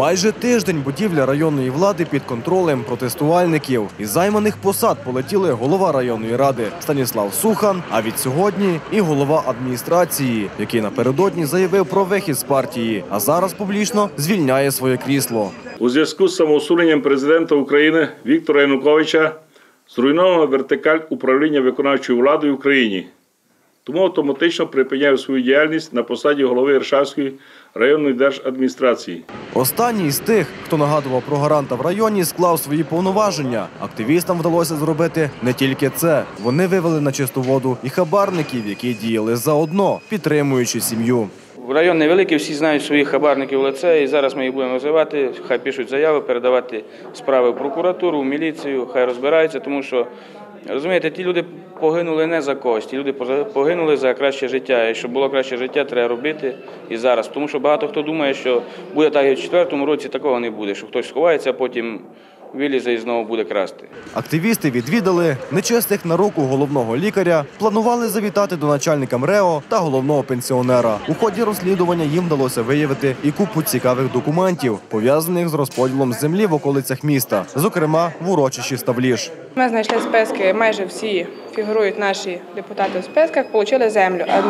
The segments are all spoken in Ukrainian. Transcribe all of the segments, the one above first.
Майже тиждень будівля районної влади під контролем протестувальників. Із займаних посад полетіли голова районної ради Станіслав Сухан. А від сьогодні і голова адміністрації, який напередодні заявив про вихід з партії, а зараз публічно звільняє своє крісло. У зв'язку з самоусуненням президента України Віктора Януковича зруйновано вертикаль управління виконавчою владою в Україні. Тому автоматично припиняю свою діяльність на посаді голови Іршавської районної держадміністрації. Останній з тих, хто нагадував про гаранта в районі, склав свої повноваження. Активістам вдалося зробити не тільки це. Вони вивели на чисту воду і хабарників, які діяли заодно, підтримуючи сім'ю. Район невеликий, всі знають своїх хабарників в лице, і зараз ми їх будемо називати, хай пишуть заяви, передавати справи в прокуратуру, в міліцію, хай розбираються, тому що, розумієте, ті люди погинули не за когось, ті люди погинули за краще життя. І щоб було краще життя, треба робити і зараз. Тому що багато хто думає, що буде так і в четвертому році, такого не буде, що хтось сховається, а потім вилізе і знову буде красти. Активісти відвідали нечесних на руку головного лікаря, планували завітати до начальника МРЕО та головного пенсіонера. У ході розслідування їм вдалося виявити і купу цікавих документів, пов'язаних з розподілом землі в околицях міста, зокрема в урочищі Ставліж. Ми знайшли списки, майже всі фігурують наші депутати в списках, отримали землю. А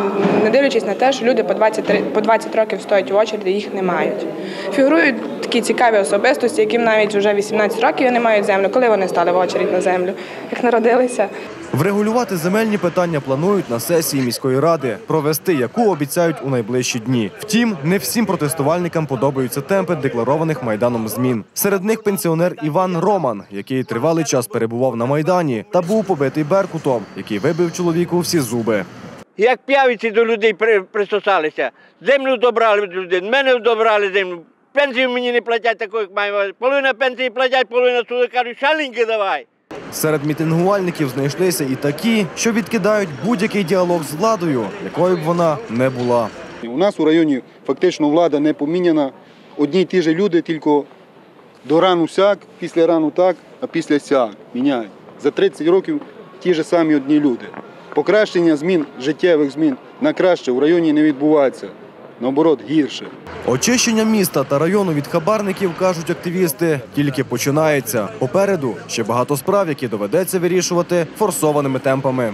не дивлячись на те, що люди по 20, по 20 років стоять в очереді, їх не мають. Фігурують такі цікаві особистості, яким навіть вже 18 років і не мають землю. Коли вони стали в очередь на землю? Як народилися? Врегулювати земельні питання планують на сесії міської ради, провести яку обіцяють у найближчі дні. Втім, не всім протестувальникам подобаються темпи декларованих майданом змін. Серед них пенсіонер Іван Роман, який тривалий час перебував на майдані та був побитий беркутом, який вибив чоловіку всі зуби. Як п'явиці до людей при, пристосалися, землю добрали від людей, мене добрали землю. Пенсію мені не платять таку, як маю. Половина пенсії платять, половина суду кажуть, шаліньки давай. Серед мітингувальників знайшлися і такі, що відкидають будь-який діалог з владою, якою б вона не була. У нас у районі фактично влада не поміняна. Одні й ті ж люди, тільки до рану сяк, після рану так, а після сяк міняють. За 30 років ті ж самі одні люди. Покращення змін, життєвих змін на краще у районі не відбувається. Наоборот, гірше. Очищення міста та району від хабарників, кажуть активісти, тільки починається. Попереду ще багато справ, які доведеться вирішувати форсованими темпами.